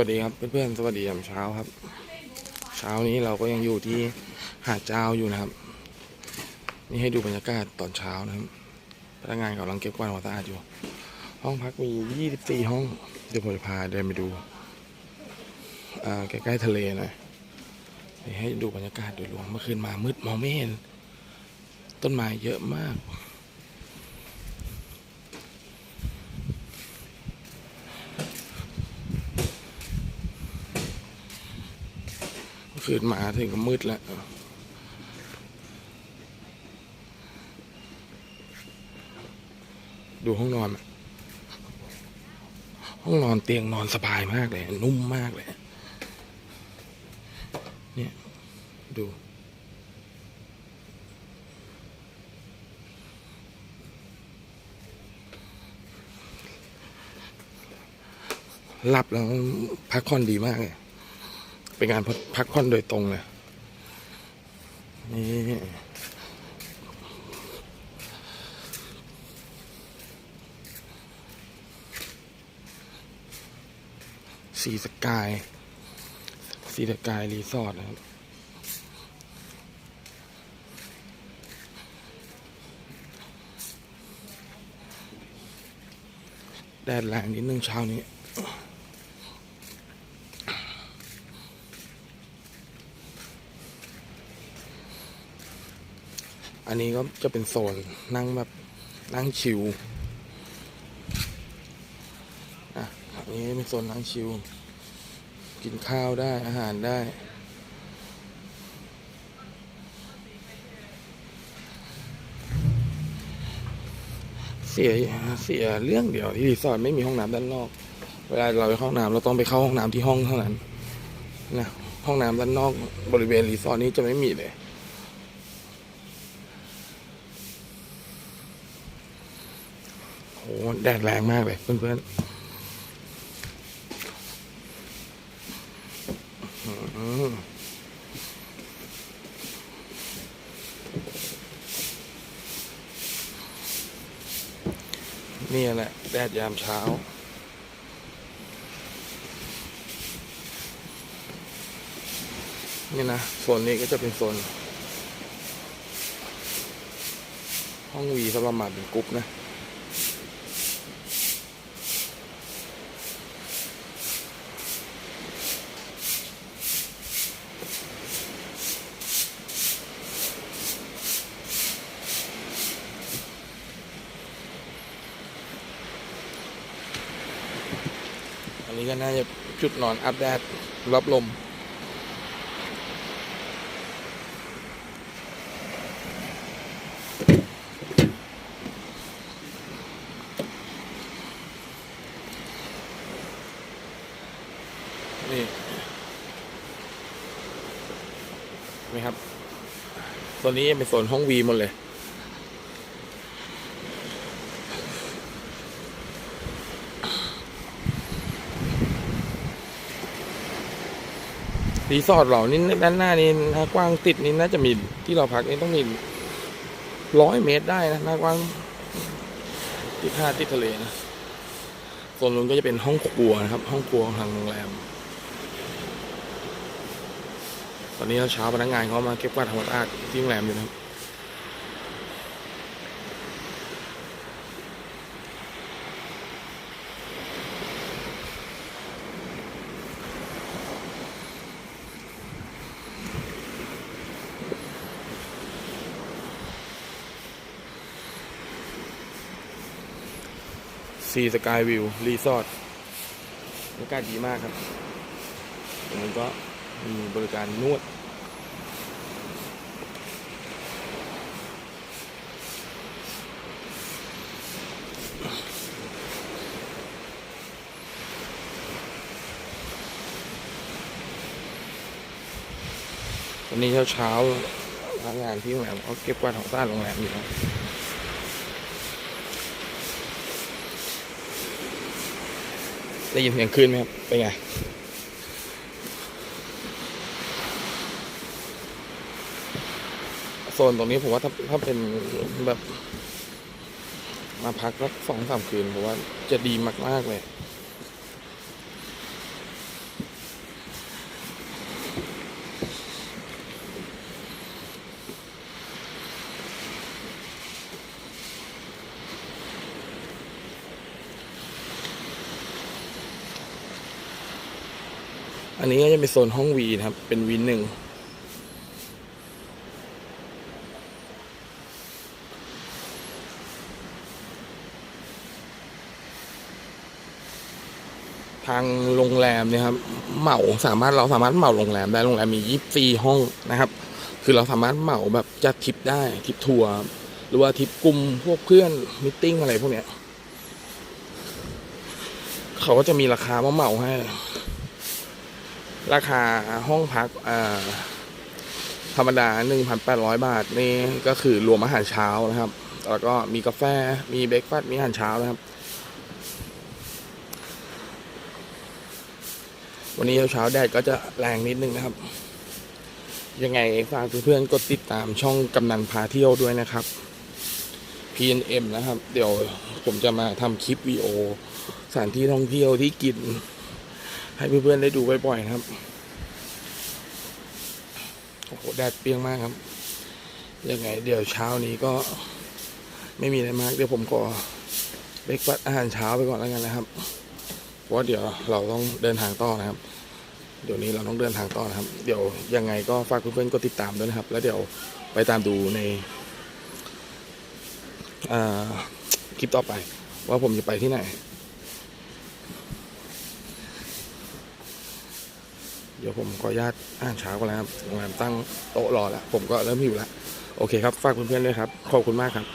วัสดีครับเพื่อนๆสวัสดียามเช้าครับ เช้านี้เราก็ยังอยู่ที่หาดเจ้าอยู่นะครับ นี่ให้ดูบรรยากาศตอนเช้านะครับพนักงานกำลังเก็บกวาดความสะอาดอยู่ ห้องพักมี 24 ห้องเดี๋ยวผมจะพาเดินไปดูใกล้ๆทะเลหน่อยนี่ให้ดูบรรยากาศโดยรวมเมื่อคืนมามืดมองไม่เห็น ต้นไม้เยอะมาก เมื่อ คืนมาถึงก็มืดแล้วดูห้องนอน ห้องนอนเตียงนอนสบายมากเลย นุ่มมากเลย เนี่ย ดู หลับแล้วพักผ่อนดีมากเลย เป็นการพักผ่อนโดยตรงเลยนี่สีสกายสีสกายรีสอร์ทนะครับแดดแรงนิดนึงเช้านี้ อันนี้ก็จะเป็นโซนนั่งแบบนั่งชิวอะอันนี้เป็นโซนนั่งชิว กินข้าวได้อาหารได้เสียเสียเรื่องเดียวที่รีสอร์ทไม่มีห้องน้ำด้านนอก เวลาเราไปเข้าห้องน้ำเราต้องไปเข้าห้องน้ำที่ห้องเท่านั้นนะห้องน้ำด้านนอกบริเวณรีสอร์ทนี้จะไม่มีเลย โห แดดแรงมากเลยเพื่อนๆนี่แหละแดดยามเช้า นี่นะโซนนี้ก็จะเป็นโซน ห้องวีสำหรับมาเป็นกรุ๊ปนะ นนี้ก็น่าจะจุดนอนอัปแดดรับลม นี่นไหมครับโซนนี้เป็นโซนห้องวีหมดเลย รีสอร์ทเรานี่ด้านหน้านี่นะกว้างติดนี่น่าจะมีที่เราพักนี่ต้องมีร้อยเมตรได้นะหน้ากว้างติดหาติดทะเลนะโซนนู้นก็จะเป็นห้องครัวนะครับ ห้องครัวของทางโรงแรม ตอนนี้เช้าพนักงานเขามาเก็บกวาดทำความสะอาดที่โรงแรมอยู่นะครับ ซีสกายวิวรีสอร์ทบรรยากาศดีมากครับตรงนี้ก็มีบริการนวด วันนี้เช้าๆพนักงานที่โรงแรมเขาเก็บกวาดของสะอาดโรงแรมอยู่นะ ได้ยินเสียงคลื่นไหมครับ เป็นไง โซนตรงนี้ผมว่าถ้าถ้าเป็นแบบ มาพักสักสองสามคืนผมว่าจะดีมาก ๆ เลย อันนี้ก็จะเป็นโซนห้องวีนะครับ เป็นวีหนึ่งทางโรงแรมเนี่ยครับเหมาสามารถเราสามารถเหมาโรงแรมได้โรงแรมมียี่สี่ห้องนะครับ คือเราสามารถเหมาแบบจัดทริปได้ทริปทัวร์หรือว่าทริปกลุ่มพวกเพื่อนมิทติ้งอะไรพวกเนี้ยเขาก็จะมีราคามาเหมาให้ ราคาห้องพักธรรมดา 1,800 บาท นี่ก็คือรวมอาหารเช้านะครับ แล้วก็มีกาแฟ มีเบรกฟาสต์มีอาหารเช้านะครับ วันนี้เช้าแดดก็จะแรงนิดนึงนะครับ ยังไงฝากเพื่อนๆกดติดตามช่องกำนันพาเที่ยวด้วยนะครับ PNM นะครับ เดี๋ยวผมจะมาทำคลิปวีดีโอสถานที่ท่องเที่ยวที่กิน ให้เพื่อนๆได้ดูบ่อยๆนะครับ โอ้โห แดดเปรี้ยงมากครับ ยังไง เดี๋ยวเช้านี้ก็ไม่มีอะไรมาก เดี๋ยวผมขอเบรกฟาสอาหารเช้าไปก่อนแล้วกันนะครับ เพราะว่าเดี๋ยวเราต้องเดินทางต่อนะครับ เดี๋ยวนี้เราต้องเดินทางต่อนะครับ เดี๋ยวยังไงก็ฝากเพื่อนๆกดติดตามด้วยนะครับ แล้วเดี๋ยวไปตามดูในคลิปต่อไป ว่าผมจะไปที่ไหน ดี๋ยวผมขออนุญาตอ่านเช้ากันแล้วครับโรงแรมตั้งโต๊ะรอแล้ว ผมก็เริ่มหิวแล้ว โอเคครับ ฝากเพื่อนๆด้วยครับ ขอบคุณมากครับ